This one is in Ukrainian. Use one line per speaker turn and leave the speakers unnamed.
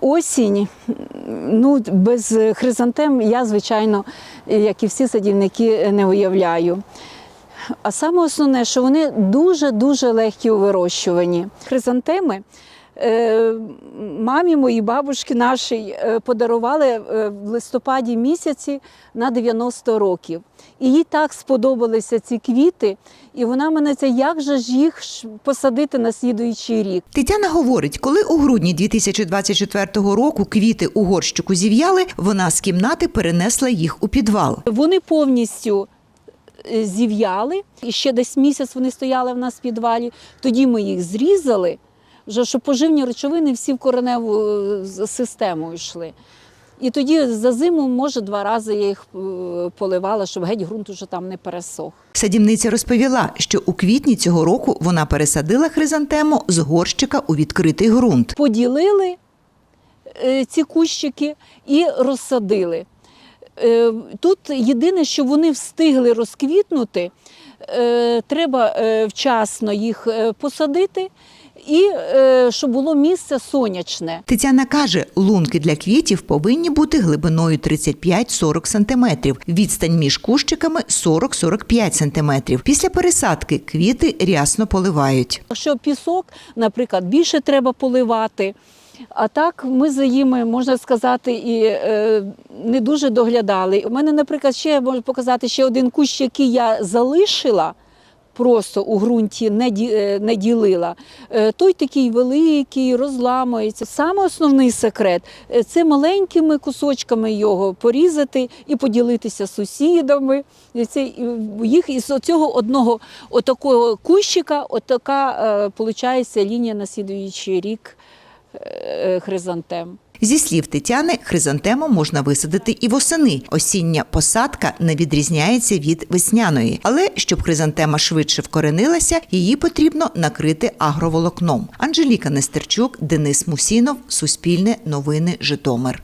Осінь, ну без хризантем я, звичайно, як і всі садівники, не уявляю. А саме основне, що вони дуже-дуже легкі у вирощуванні. Хризантеми мамі моїй бабушки нашій е, подарували е, в листопаді місяці на 90 років. І їй так сподобалися ці квіти, і вона мене це як же ж їх посадити на слідуючий рік.
Тетяна говорить, коли у грудні 2024 року квіти у горщику зів'яли, вона з кімнати перенесла їх у підвал.
Вони повністю е, зів'яли, і ще десь місяць вони стояли в нас в підвалі. Тоді ми їх зрізали, вже щоб поживні речовини всі в кореневу е, систему йшли. І тоді за зиму, може, два рази я їх е, поливала, щоб геть ґрунт уже там не пересох.
Садівниця розповіла, що у квітні цього року вона пересадила хризантему з горщика у відкритий ґрунт.
Поділили е, ці кущики і розсадили. Тут єдине, що вони встигли розквітнути, треба вчасно їх посадити і е, щоб було місце сонячне.
Тетяна каже, лунки для квітів повинні бути глибиною 35-40 см, відстань між кущиками 40-45 см. Після пересадки квіти рясно поливають.
Якщо пісок, наприклад, більше треба поливати. А так ми за ними, можна сказати, і е, не дуже доглядали. У мене, наприклад, ще я можу показати ще один кущ, який я залишила. Просто у ґрунті не, е, не ділила. Е, Той такий великий, розламується. Саме основний секрет е, це маленькими кусочками його порізати і поділитися з сусідами. Це їх із цього одного отакого кущика, отака виходить, лінія на слідуючий рік хризантем.
Зі слів Тетяни, хризантему можна висадити і восени. Осіння посадка не відрізняється від весняної. Але щоб хризантема швидше вкоренилася, її потрібно накрити агроволокном. Анжеліка Нестерчук, Денис Мусінов, Суспільне новини, Житомир.